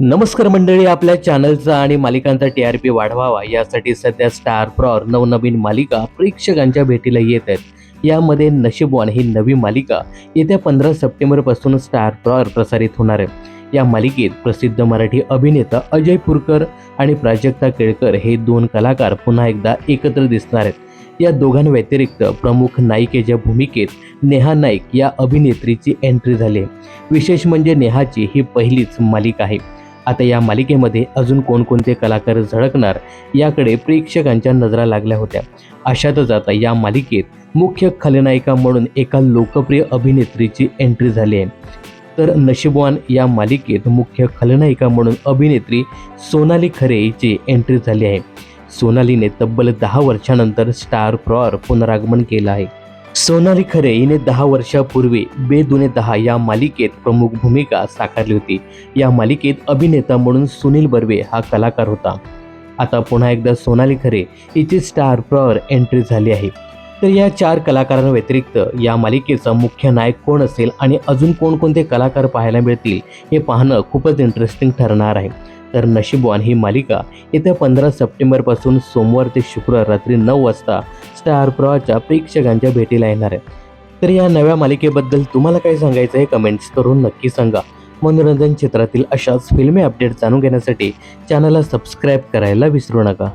नमस्कार मंडळी आपल्या चॅनलचा आणि मालिकांचा टी आर पी वाढवावा. यासाठी सध्या स्टार प्रॉर नवनवीन मालिका प्रेक्षकांच्या भेटीला येत आहेत. यामध्ये नशीबवान ही नवी मालिका येत्या पंधरा सप्टेंबरपासून स्टार प्रॉर प्रसारित होणार आहे. या मालिकेत प्रसिद्ध मराठी अभिनेता अजय पुरकर आणि प्राजक्ता केळकर हे दोन कलाकार पुन्हा एकदा एकत्र दिसणार आहेत. या दोघांव्यतिरिक्त प्रमुख नायिकेच्या भूमिकेत नेहा नाईक या अभिनेत्रीची एंट्री झाली आहे. विशेष म्हणजे नेहाची ही पहिलीच मालिका आहे. आता या मालिकेमध्ये अजून कोणकोणते कलाकार झळकणार याकडे प्रेक्षकांच्या नजरा लागल्या होत्या. अशातच आता या मालिकेत मुख्य खलनायिका म्हणून एका लोकप्रिय अभिनेत्रीची एंट्री झाली आहे. तर नशीबवान या मालिकेत मुख्य खलनायिका म्हणून अभिनेत्री सोनाली खरे हिची एंट्री झाली आहे. सोनालीने तब्बल दहा वर्षानंतर स्टार प्रॉर पुनरागमन केलं आहे. सोनाली खरे हिने दहा वर्षापूर्वी बेदुने दहा या मालिकेत प्रमुख भूमिका साकारली होती. या मालिकेत अभिनेता म्हणून सुनील बर्वे हा कलाकार होता. आता पुन्हा एकदा सोनाली खरे हिची स्टार प्रॉर एंट्री झाली आहे. तर या चार कलाकारांव्यतिरिक्त या मालिकेचा मुख्य नायक कोण असेल आणि अजून कोणकोणते कलाकार पाहायला मिळतील हे पाहणं खूपच इंटरेस्टिंग ठरणार आहे. तर नशीबवान ही मालिका येत्या पंधरा सप्टेंबरपासून सोमवार ते शुक्रवार रात्री नऊ वाजता स्टार प्रवाच्या प्रेक्षकांच्या भेटीला येणार आहे. तर या नव्या मालिकेबद्दल तुम्हाला काय सांगायचं आहे कमेंट्स करून नक्की सांगा. मनोरंजन क्षेत्रातील अशाच फिल्मी अपडेट जाणून घेण्यासाठी चॅनलला सबस्क्राईब करायला विसरू नका.